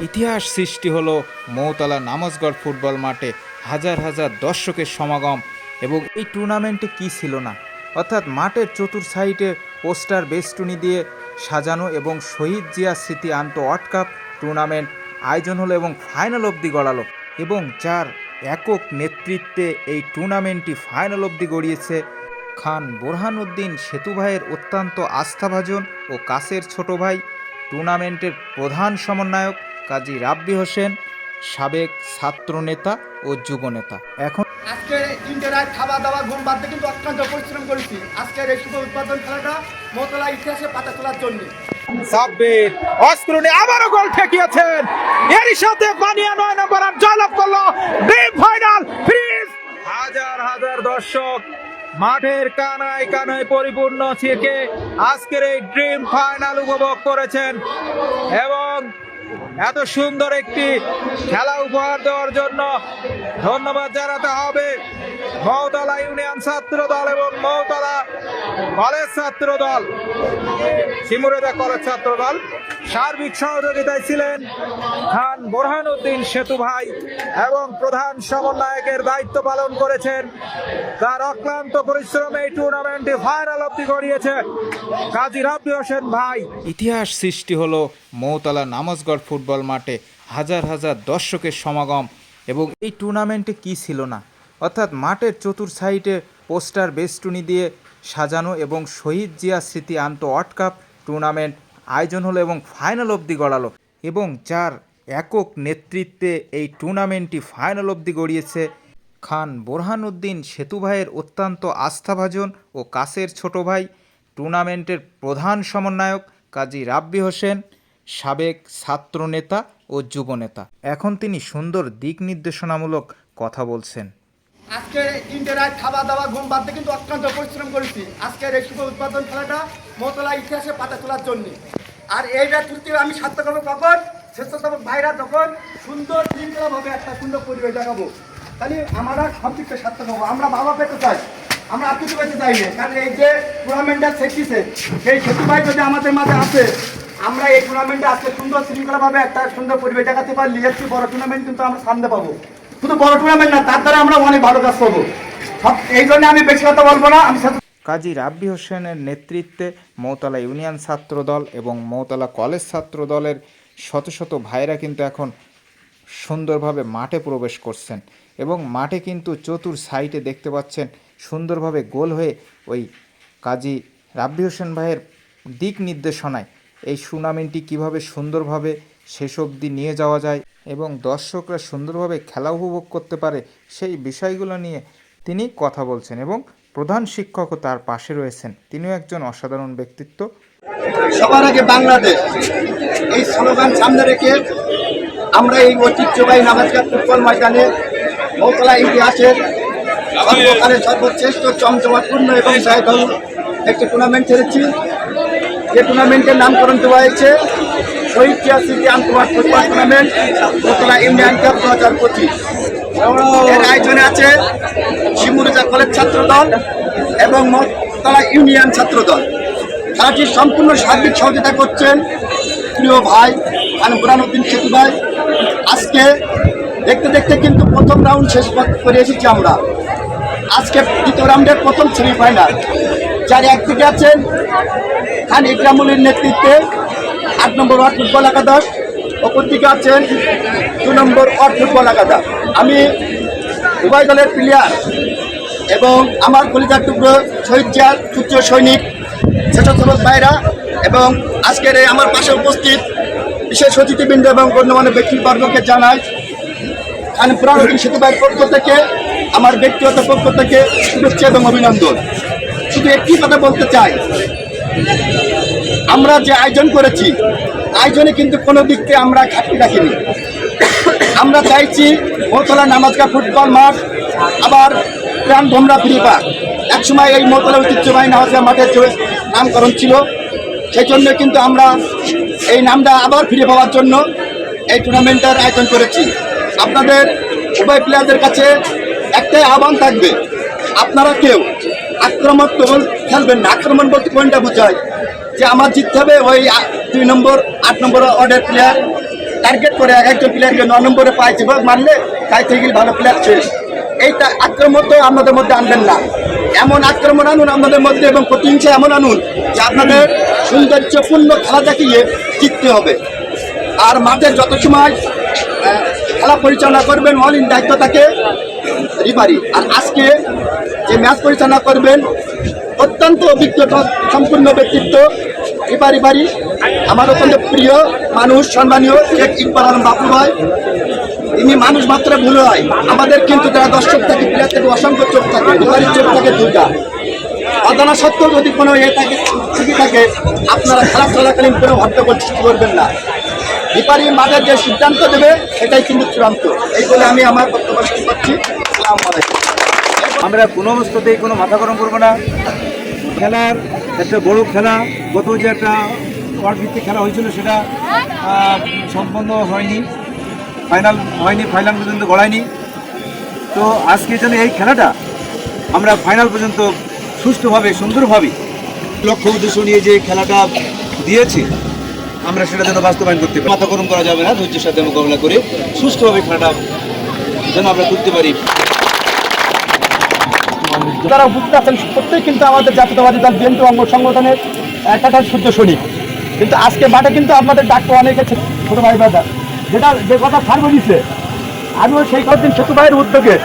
ইতিহাস সৃষ্টি হলো মৌতলা নামাজগড় ফুটবল মাঠে হাজার হাজার দর্শকের সমাগম এবং এই টুর্নামেন্টে কি ছিল না? অর্থাৎ মাঠের চতুর সাইডে পোস্টার বেস্টুনি দিয়ে সাজানো এবং শহীদ জিয়া স্মৃতি আন্ত ওয়ার্ল্ড কাপ টুর্নামেন্ট আয়োজন হলো এবং ফাইনাল অবধি গড়ালো। এবং যার একক নেতৃত্বে এই টুর্নামেন্টটি ফাইনাল অবধি গড়িয়েছে খান বোরহানউদ্দিন সেতু ভাইয়ের অত্যন্ত আস্থাভাজন ও কাছের ছোট ভাই টুর্নামেন্টের প্রধান সমন্বয়ক কাজী রাব্বি হোসেন সাবেক ছাত্রনেতা ও যুবনেতা। এখন আজকে তিনটে রাত খাওয়া দাওয়া ঘুম বাদ কিন্তু অত্যন্ত পরিশ্রম করেছি। আজকের এই শুভ উৎপাদন খেলাটা মতলা ইতিহাসে পাতা তোলার জন্য। সাব্বির অস্ক্রুনি আবারও গোল ঠেকিয়েছেন। এরই সাথে বানিয়া নয় নম্বর আর জয়লাভ করল। ফাইনাল ফ্রিজ। হাজার হাজার দর্শক মাঠের কানায় কানায় পরিপূর্ণ থেকে আজকের এই ড্রিম ফাইনাল উপভোগ করেছেন এবং এত সুন্দর একটি খেলা উপহার দেওয়ার জন্য ধন্যবাদ জানাতে হবে মৌতলা ইউনিয়ন ছাত্র দল এবং মৌতলা কলেজ ছাত্র দল সিমুরেদা কলেজ ছাত্র দল সার্বিক সহযোগিতায় ছিলেন খান বোরহানুদ্দিন সেতু ভাই এবং প্রধান সমন্বয়কের দায়িত্ব পালন করেছেন। তার অক্লান্ত পরিশ্রমে এই টুর্নামেন্টে ফাইনাল অব্দি গড়িয়েছে। কাজী রাব্বি হোসেন ভাই। ইতিহাস সৃষ্টি হলো মৌতলা নামাজগড় ফুটবল মাঠে হাজার হাজার দর্শকের সমাগম এবং এই টুর্নামেন্টে কি ছিল না? অর্থাৎ মাঠের চতুর সাইডে পোস্টার বেস্টুনি দিয়ে সাজানো এবং শহীদ জিয়া স্মৃতি আন্ত ওয়ার্ল্ড কাপ টুর্নামেন্ট আয়োজন হলো এবং ফাইনাল অবধি গড়ালো। এবং যার একক নেতৃত্বে এই টুর্নামেন্টটি ফাইনাল অবধি গড়িয়েছে। খান বোরহানউদ্দিন সেতু ভাইয়ের অত্যন্ত আস্থাভাজন ও কাছের ছোট ভাই টুর্নামেন্টের প্রধান সমন্বয়ক কাজী রাব্বি হোসেন, সাবেক ছাত্রনেতা ও যুবনেতা এখন তিনি সুন্দর দিক নির্দেশনামূলক কথা বলছেন। আজকে তিনটে রাত খাওয়া দাওয়া, ঘুম বাদ দিয়ে কিন্তু অত্যন্ত পরিশ্রম করেছি। আজকের এই উৎপাদন খেলাটা মতলা ইতিহাসে পাতা তোলার জন্য। আর এইটা তুলতে আমি সার্থক হব কখন? স্বেচ্ছাসেবক ভাইরা তখন সুন্দর শৃঙ্খলাভাবে একটা সুন্দর পরিবেশ দেখাবো। তাহলে আমরা সব দিকটা সার্থক হব আমরা বাবা পেতে চাই, আমরা আর কিছু পেতে চাই না। কারণ এই যে টুর্নামেন্টটা শেখিছে সেই সেতু ভাই যদি আমাদের মাঝে আসে, আমরা এই টুর্নামেন্টে আজকে সুন্দর শৃঙ্খলাভাবে একটা সুন্দর পরিবেশ দেখাতে পারলি একটু বড় টুর্নামেন্ট কিন্তু আমরা সামনে পাবো। শুধু বড় টুর্নামেন্ট না, তার দ্বারা আমরা অনেক ভালো কাজ সব- এই জন্য আমি বেশি কথা বলব না, আমি কাজী রাব্বি হোসেনের নেতৃত্বে মৌতলা ইউনিয়ন ছাত্র দল এবং মৌতলা কলেজ ছাত্র দলের শত শত ভাইরা কিন্তু এখন সুন্দরভাবে মাঠে প্রবেশ করছেন এবং মাঠে কিন্তু চতুর সাইডে দেখতে পাচ্ছেন সুন্দরভাবে গোল হয়ে ওই কাজী রাব্বি হোসেন ভাইয়ের দিক নির্দেশনায় এই টুর্নামেন্টটি কীভাবে সুন্দরভাবে শেষ অবধি নিয়ে যাওয়া যায় এবং দর্শকরা সুন্দরভাবে খেলা উপভোগ করতে পারে সেই বিষয়গুলো নিয়ে তিনি কথা বলছেন এবং প্রধান শিক্ষকও তার পাশে রয়েছেন। তিনিও একজন অসাধারণ ব্যক্তিত্ব। সবার আগে বাংলাদেশ। এই স্লোগান সামনে রেখে আমরা এই ঐতিহ্যবাহী নামাজঘাট ফুটবল ময়দানে মৌতলা ইতিহাসের সর্বশ্রেষ্ঠ চমচমাপূর্ণ এবং ব্যয়বহুল একটি টুর্নামেন্ট খেলেছি যে টুর্নামেন্টের নামকরণ দেওয়া হয়েছে শহীদ স্মৃতি আন্তর্জাতিক football tournament Moutala Indian cup দু হাজার পঁচিশ। এর আয়োজনে আছে শিমুরজা কলেজ ছাত্র দল এবং মৌতলা ইউনিয়ন ছাত্র দল খেলাটির সম্পূর্ণ সার্বিক সহযোগিতা করছেন প্রিয় ভাই খান বুরানুদ্দিন সেতু ভাই। আজকে দেখতে দেখতে কিন্তু প্রথম রাউন্ড শেষ করে এসেছি আমরা। আজকে দ্বিতীয় রাউন্ডের প্রথম সেমিফাইনাল যার একদিকে আছেন খান ইকরামুলের নেতৃত্বে আট নম্বর ওয়ার্ড ফুটবল একাদশ। অপর দিকে আছেন দু নম্বর ওয়ার্ড ফুটবল একাদশ আমি উভয় দলের প্লেয়ার এবং আমার কলিজার টুকরো, শহীদ জিয়ার সূর্য সৈনিক, স্বেচ্ছাসেবক ভাইরা এবং আজকের এই আমার পাশে উপস্থিত বিশেষ অতিথিবৃন্দ এবং গণ্যমান্য ব্যক্তিবর্গকে জানাই আমি পুরানদী সেতু ভাইয়ের পক্ষ থেকে, আমার ব্যক্তিগত পক্ষ থেকে শুভেচ্ছা এবং অভিনন্দন। শুধু একটি কথা বলতে চাই আমরা যে আয়োজন করেছি, আয়োজনে কিন্তু কোনো দিক থেকে আমরা ঘাটতি রাখিনি আমরা চাইছি মৌতলা নামাজকা ফুটবল মাঠ, আবার প্রাণ ভোমরা ফিরে পাক। একসময় এই মৌতলা ঐতিহ্যবাহী নামাজকা মাঠের যে নামকরণ ছিল সেই জন্য কিন্তু আমরা এই নামটা আবার ফিরে পাওয়ার জন্য এই টুর্নামেন্টের আয়োজন করেছি। আপনাদের উভয় প্লেয়ারদের কাছে একটাই আহ্বান থাকবে, আপনারা কেউ আক্রমণ খেলবেন না। আক্রমণ বলতে কোনটা বোঝায় যে আমার জিততে হবে ওই দুই নম্বর, আট নম্বর ওয়ার্ডের প্লেয়ার টার্গেট করে এক একজন প্লেয়ারকে ন নম্বরে পাইছে বা মারলে তাই থেকে ভালো প্লেয়ার শেষ এইটা আক্রমণ তো আমাদের মধ্যে আনবেন না। এমন আক্রমণ আনুন আমাদের মধ্যে এবং প্রতিহিংসা এমন আনুন যে আপনাদের সৌন্দর্যপূর্ণ খেলা দেখিয়ে জিততে হবে। আর মাঠের যত সময় খেলা পরিচালনা করবেন অলিন দায়িত্ব থাকে রিফারি আর আজকে যে ম্যাচ পরিচালনা করবেন অত্যন্ত অভিজ্ঞতা সম্পূর্ণ ব্যক্তিত্ব। রিফারি বাড়ি আমার অত্যন্ত প্রিয় মানুষ, সম্মানীয় শেখ ইকবাল আলম বাপু ভাই। তিনি মানুষ মাত্র ভুল হয়, আমাদের কিন্তু যারা দর্শক থাকে প্লেয়ার থেকে অসংখ্য চোখ থাকে রিফারির চোখ থাকে দুইটা। অজানা সত্ত্বেও যদি কোনো ইয়ে থাকে ত্রুটি থাকে, আপনারা খেলা চলাকালীন কোনো সৃষ্টি করবেন না। রিপারি মাঠের যে সিদ্ধান্ত দেবে, সেটাই কিন্তু চূড়ান্ত। এই বলে আমি আমার বক্তব্য করছি। আসসালামু আলাইকুম। আমরা কোনো অবস্থাতেই কোনো মাথা গরম করব না। খেলার একটা বড় খেলা, গত যে একটা ওয়ার্ল্ড ভিত্তিক খেলা হয়েছিল সেটা সম্পন্ন হয়নি। ফাইনাল হয়নি, ফাইনাল পর্যন্ত গড়ায়নি। তো আজকে যেন এই খেলাটা আমরা ফাইনাল পর্যন্ত সুষ্ঠুভাবে, সুন্দরভাবে লক্ষ্য উদ্দেশ্য নিয়ে যে খেলাটা দিয়েছি, আমরা সেটা যেন বাস্তবায়ন করতে পারি। মাথা গরম করা যাবে না, ধৈর্যের সাথে মোকাবিলা করে সুষ্ঠুভাবে খেলাটা যেন আমরা করতে পারি। যারা উপস্থিত আছেন প্রত্যেক কিন্তু আমাদের জাতীয়তাবাদী দল, বিএনপি অঙ্গ সংগঠনের একটা সূর্য শরীর কিন্তু আজকে মাঠে কিন্তু আপনাদের ডাক্তার অনেকে ছে- ছোট ভাই দাদা যেটা, যে কথা স্যার বলিছে, আমিও সেই কদিন ছোট ভাইয়ের উদ্যোগে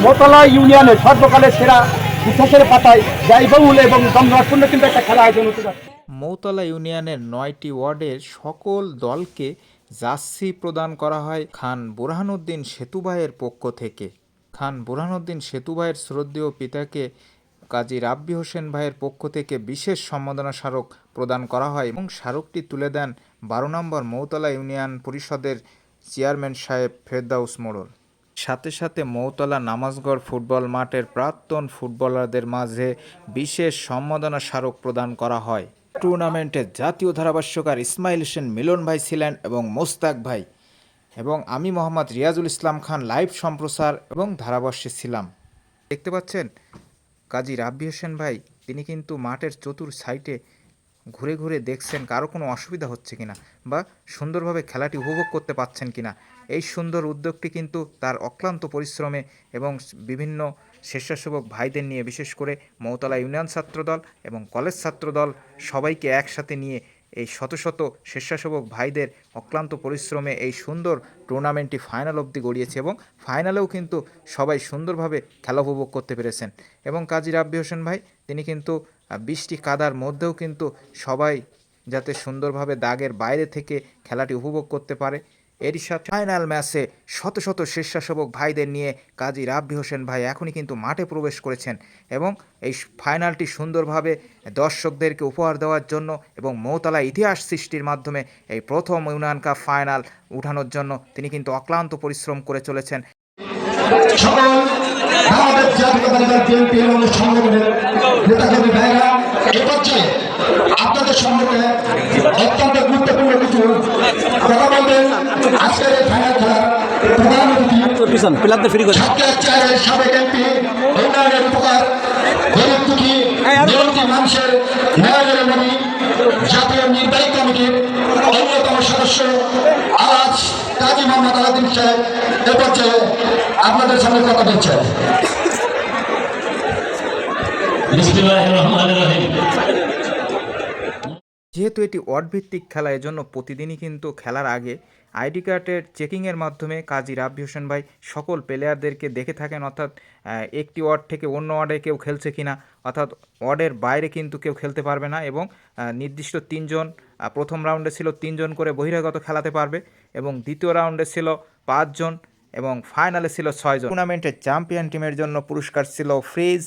মোতলা ইউনিয়নে সর্বকালের সেরা ইতিহাসের পাতায় ব্যয়বহুল এবং জমজমাটপূর্ণ কিন্তু একটা খেলা আয়োজন হতে মৌতলা ইউনিয়নের নয়টি ওয়ার্ডের সকল দলকে জার্সি প্রদান করা হয় খান বুরহানুদ্দিন সেতুভাইয়ের পক্ষ থেকে। খান বুরহানুদ্দিন সেতুভাইয়ের শ্রদ্ধেয় পিতাকে কাজী রাব্বি হোসেন ভাইয়ের পক্ষ থেকে বিশেষ সম্মাননা স্মারক প্রদান করা হয় এবং স্মারকটি তুলে দেন বারো নম্বর মৌতলা ইউনিয়ন পরিষদের চেয়ারম্যান সাহেব ফেরদাউস মোড়ল। সাথে সাথে মৌতলা নামাজগড় ফুটবল মাঠের প্রাক্তন ফুটবলারদের মাঝে বিশেষ সম্মাননা স্মারক প্রদান করা হয়। টুর্নামেন্টের জাতীয় ধারাভাষ্যকার ইসমাইল হোসেন মিলন ভাই ছিলেন এবং মোস্তাক ভাই এবং আমি মোহাম্মদ রিয়াজুল ইসলাম খান লাইভ সম্প্রচার এবং ধারাভাষ্যে ছিলাম। দেখতে পাচ্ছেন, কাজী রাব্বি হোসেন ভাই, তিনি কিন্তু মাঠের চতুর সাইটে ঘুরে ঘুরে দেখছেন কারও কোনো অসুবিধা হচ্ছে কিনা বা সুন্দরভাবে খেলাটি উপভোগ করতে পাচ্ছেন কিনা। এই সুন্দর উদ্যোগটি কিন্তু তার অক্লান্ত পরিশ্রমে এবং বিভিন্ন স্বেচ্ছাসেবক ভাইদের নিয়ে বিশেষ করে মৌতলা ইউনিয়ন ছাত্রদল এবং কলেজ ছাত্রদল সবাইকে একসাথে নিয়ে এই শত শত স্বেচ্ছাসেবক ভাইদের অক্লান্ত পরিশ্রমে এই সুন্দর টুর্নামেন্টটি ফাইনাল অবধি গড়িয়েছে এবং ফাইনালেও কিন্তু সবাই সুন্দরভাবে খেলা উপভোগ করতে পেরেছেন। এবং কাজী রাব্বি হোসেন ভাই, তিনি কিন্তু বৃষ্টি কাদার মধ্যেও কিন্তু সবাই যাতে সুন্দরভাবে দাগের বাইরে থেকে খেলাটি উপভোগ করতে পারে। এরই সাথে ফাইনাল ম্যাচে শত শত স্বেচ্ছাসেবক ভাইদের নিয়ে কাজী রাব্বি হোসেন ভাই এখনই কিন্তু মাঠে প্রবেশ করেছেন এবং এই ফাইনালটি সুন্দরভাবে দর্শকদেরকে উপহার দেওয়ার জন্য এবং মৌতলা ইতিহাস সৃষ্টির মাধ্যমে এই প্রথম ইউনিয়ন কাপ ফাইনাল উঠানোর জন্য তিনি কিন্তু অক্লান্ত পরিশ্রম করে চলেছেন। আপনাদের সম্মুখে অত্যন্ত গুরুত্বপূর্ণ কিছু কথা বলবেন আজকের এই ফাইনাল খেলার প্রধান অতিথি ছাত্রের চেয়ারের সাবেক এমপি উন্নয়নের উপকার গরিব দুঃখী নিরন্তি মানুষের ন্যায়ের মনি জাতীয় নির্বাহী কমিটির অন্যতম সদস্য আজ কাজী মোহাম্মদ আলাদিন সাহেব এ পর্যায়ে আপনাদের সামনে কথা দিচ্ছেন বিসমিল্লাহির রহমানির রহিম। যেহেতু এটি ওয়ার্ড ভিত্তিক খেলা, এজন্য প্রতিদিনই কিন্তু খেলার আগে আইডি কার্ডের চেকিংয়ের মাধ্যমে কাজী রাব্বি হোসেন ভাই সকল প্লেয়ারদেরকে দেখে থাকেন, অর্থাৎ একটি ওয়ার্ড থেকে অন্য ওয়ার্ডে কেউ খেলছে কি না অর্থাৎ ওয়ার্ডের বাইরে কিন্তু কেউ খেলতে পারবে না এবং নির্দিষ্ট তিনজন প্রথম রাউন্ডে ছিল তিনজন করে বহিরাগত খেলাতে পারবে এবং দ্বিতীয় রাউন্ডে ছিল পাঁচজন এবং ফাইনালে ছিল ছয়জন। টুর্নামেন্টের চ্যাম্পিয়ন টিমের জন্য পুরস্কার ছিল ফ্রিজ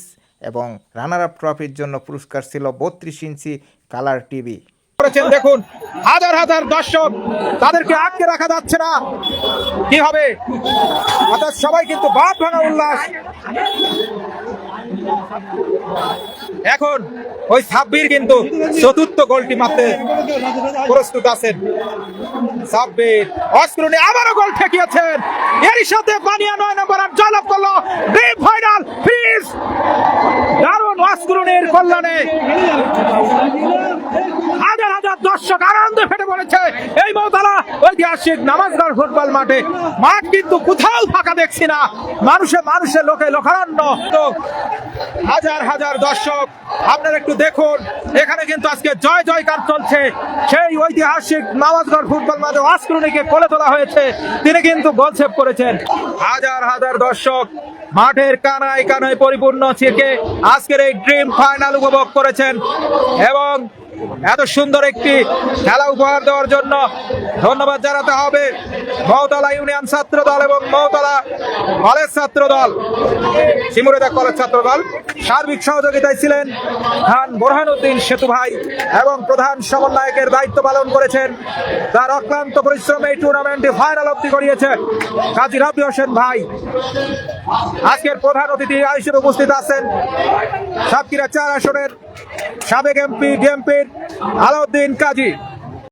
এবং রানার আপ ট্রফির জন্য পুরস্কার ছিল বত্রিশ ইঞ্চি কালার টিভি। করেছেন, দেখুন, হাজার হাজার দর্শক তাদেরকে আটকে রাখা যাচ্ছে না। কি হবে? অর্থাৎ সবাই কিন্তু বাদ ভাঙা উল্লাস। এখন ওই সাব্বির কিন্তু চতুর্থ গোলটি মারতে প্রস্তুত আছেন। সাব্বির অস্ক্রুনি আবারও গোল ঠেকিয়েছেন। এরই সাথে বানিয়া নয় নম্বর আর জয়লাভ করল। ফাইনাল ফ্রিজ দারুণ কল্যাণে। দর্শক আনন্দে ফেটে পড়েছে। এই মৌতলা, ঐতিহাসিক নামাজগড় ফুটবল মাঠে। মাঠ কিন্তু কোথাও ফাঁকা দেখছি না। মানুষে মানুষে লোকে লোকারণ্য। হাজার হাজার দর্শক, আপনারা একটু দেখুন। এখানে কিন্তু আজকে জয় জয়কার চলছে। সেই ঐতিহাসিক নামাজগড় ফুটবল মাঠে অস্কুরুনিকে কোলে তোলা হয়েছে। তিনি কিন্তু গোল সেভ করেছেন। হাজার হাজার দর্শক, মাঠের কানায় কানায় পরিপূর্ণ থেকে আজকের এই ড্রিম ফাইনাল উপভোগ করেছেন। এবং এত সুন্দর একটি খেলা উপহার দেওয়ার জন্য ধন্যবাদ জানাতে হবে মৌতলা ইউনিয়ন ছাত্র দল এবং মৌতলা কলেজ ছাত্র দল সিমুরেদা কলেজ ছাত্র দল সার্বিক সহযোগিতায় ছিলেন খান বোরহানুদ্দিন সেতু ভাই এবং প্রধান সমন্বয়কের দায়িত্ব পালন করেছেন। তার অক্লান্ত পরিশ্রমে এই টুর্নামেন্টে ফাইনাল অব্দি করিয়েছেন কাজী রাবি হোসেন ভাই। আজকের প্রধান অতিথি হিসেবে উপস্থিত আছেন সাতক্ষীরা চার আসনের সাবেক এমপি ডিএমপির আলাউদ্দিন কাজী।